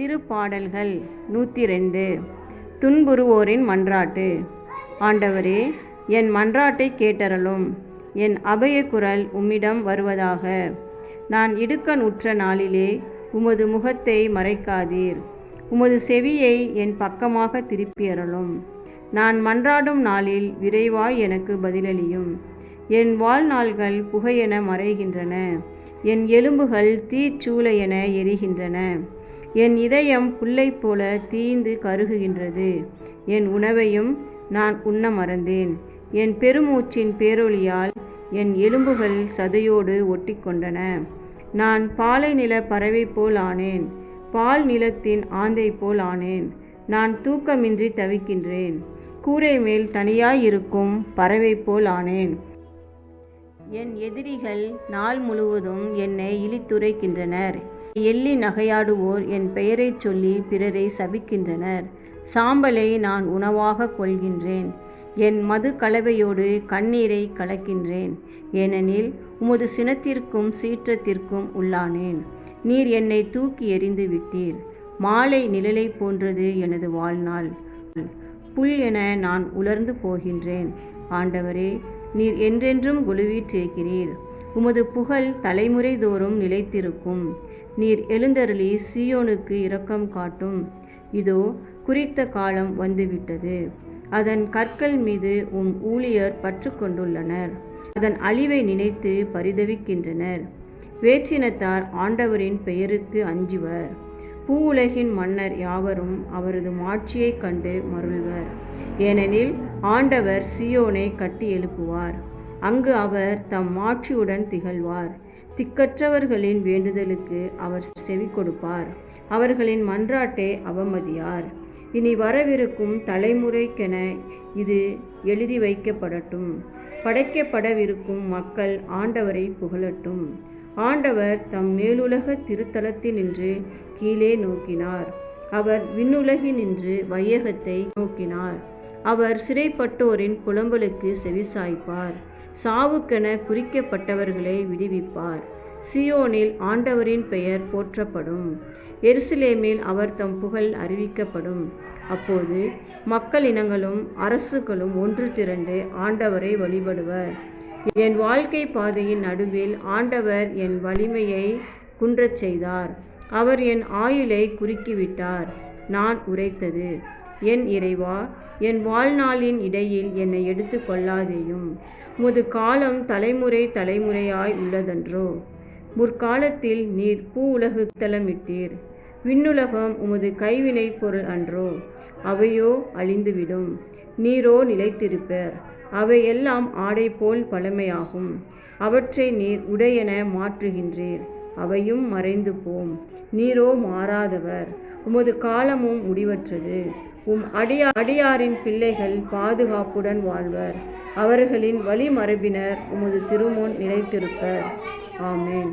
திருப்பாடல்கள் நூற்றி ரெண்டு துன்புறுவோரின் மன்றாட்டு. ஆண்டவரே என் மன்றாட்டை கேட்டறலும் என் அபய குரல் உம்மிடம் வருவதாக. நான் இடுக்கன் உற்ற நாளிலே உமது முகத்தை மறைக்காதீர். உமது செவியை என் பக்கமாக திருப்பியறலும் நான் மன்றாடும் நாளில் விரைவாய் எனக்கு பதிலளியும். என் வாழ்நாள்கள் புகையென மறைகின்றன. என் எலும்புகள் தீச்சூளையென எரிகின்றன. என் இதயம் புல்லை போல தீந்து கருகுகின்றது. என் உணவையும் நான் உண்ண மறந்தேன். என் பெருமூச்சின் பேரொளியால் என் எலும்புகள் சதையோடு ஒட்டிக்கொண்டன. நான் பாலை நில பறவை போல் ஆனேன். பால் நிலத்தின் ஆந்தை போல் ஆனேன். நான் தூக்கமின்றி தவிக்கின்றேன். கூரை மேல் தனியாயிருக்கும் பறவை போல் ஆனேன். என் எதிரிகள் நாள் முழுவதும் என்னை இழித்துரைக்கின்றனர். எள்ளி நகையாடுவோர் என் பெயரைச் சொல்லி பிறரை சபிக்கின்றனர். சாம்பலை நான் உணவாக கொள்கின்றேன். என் மது கலவையோடு கண்ணீரை கலக்கின்றேன். ஏனெனில் உமது சினத்திற்கும் சீற்றத்திற்கும் உள்ளானேன். நீர் என்னை தூக்கி எறிந்து விட்டீர். மாலை நிழலை போன்றது எனது வாழ்நாள். புல் என நான் உலர்ந்து போகின்றேன். ஆண்டவரே நீர் என்றென்றும் குழுவீற்றிருக்கிறீர். உமது புகழ் தலைமுறை தோறும் நிலைத்திருக்கும். நீர் எழுந்தருளி சியோனுக்கு இரக்கம் காட்டும். இதோ குறித்த காலம் வந்துவிட்டது. அதன் கற்கள் மீது உம் ஊழியர் பற்று கொண்டுள்ளனர் அதன் அழிவை நினைத்து பரிதவிக்கின்றனர். வேற்றினத்தார் ஆண்டவரின் பெயருக்கு அஞ்சுவர். பூ உலகின் மன்னர் யாவரும் அவரது மாட்சியைக் கண்டு மருள்வர். ஏனெனில் ஆண்டவர் சியோனை கட்டி எழுப்புவார். அங்கு அவர் தம் மாட்சியுடன் திகழ்வார். திக்கற்றவர்களின் வேண்டுதலுக்கு அவர் செவி கொடுப்பார். அவர்களின் மன்றாட்டை அவமதியார். இனி வரவிருக்கும் தலைமுறைக்கென இது எழுதி வைக்கப்படட்டும். படைக்கப்படவிருக்கும் மக்கள் ஆண்டவரை புகழட்டும். ஆண்டவர் தம் மேலுலக திருத்தலத்தினின்று கீழே நோக்கினார். அவர் விண்ணுலகினின்று வையகத்தை நோக்கினார். அவர் சிறைப்பட்டோரின் புலம்பலுக்கு செவிசாய்ப்பார் சாவுக்கென குறிக்கப்பட்டவர்களை விடுவிப்பார். சியோனில் ஆண்டவரின் பெயர் போற்றப்படும். எருசலேமில் அவர் தம் புகழ் அறிவிக்கப்படும். அப்போது மக்கள் இனங்களும் அரசுகளும் ஒன்று திரண்டு ஆண்டவரை வழிபடுவர். என் வாழ்க்கை பாதையின் நடுவில் ஆண்டவர் என் வலிமையை குன்றச் செய்தார். அவர் என் ஆயுளை குறுக்கிவிட்டார். நான் உரைத்தது. என் இறைவா என் வாழ்நாளின் இடையில் என்னை எடுத்து கொள்ளாதேயும். உமது காலம் தலைமுறை தலைமுறையாய் உள்ளதன்றோ. முற்காலத்தில் நீர் பூ உலகு தளமிட்டீர். விண்ணுலகம் உமது கைவினை பொருள் அன்றோ. அவையோ அழிந்துவிடும். நீரோ நிலைத்திருப்பர். அவையெல்லாம் ஆடை போல் பழமையாகும். அவற்றை நீர் உடையென மாற்றுகின்றீர். அவையும் மறைந்து போம் நீரோ மாறாதவர். உமது காலமும் முடிவற்றது. உம் அடியா அடியாரின் பிள்ளைகள் பாதுகாப்புடன் வாழ்வர். அவர்களின் வழிமரபினர் உமது திருமுன் நிலைத்திருப்பர். ஆமேன்.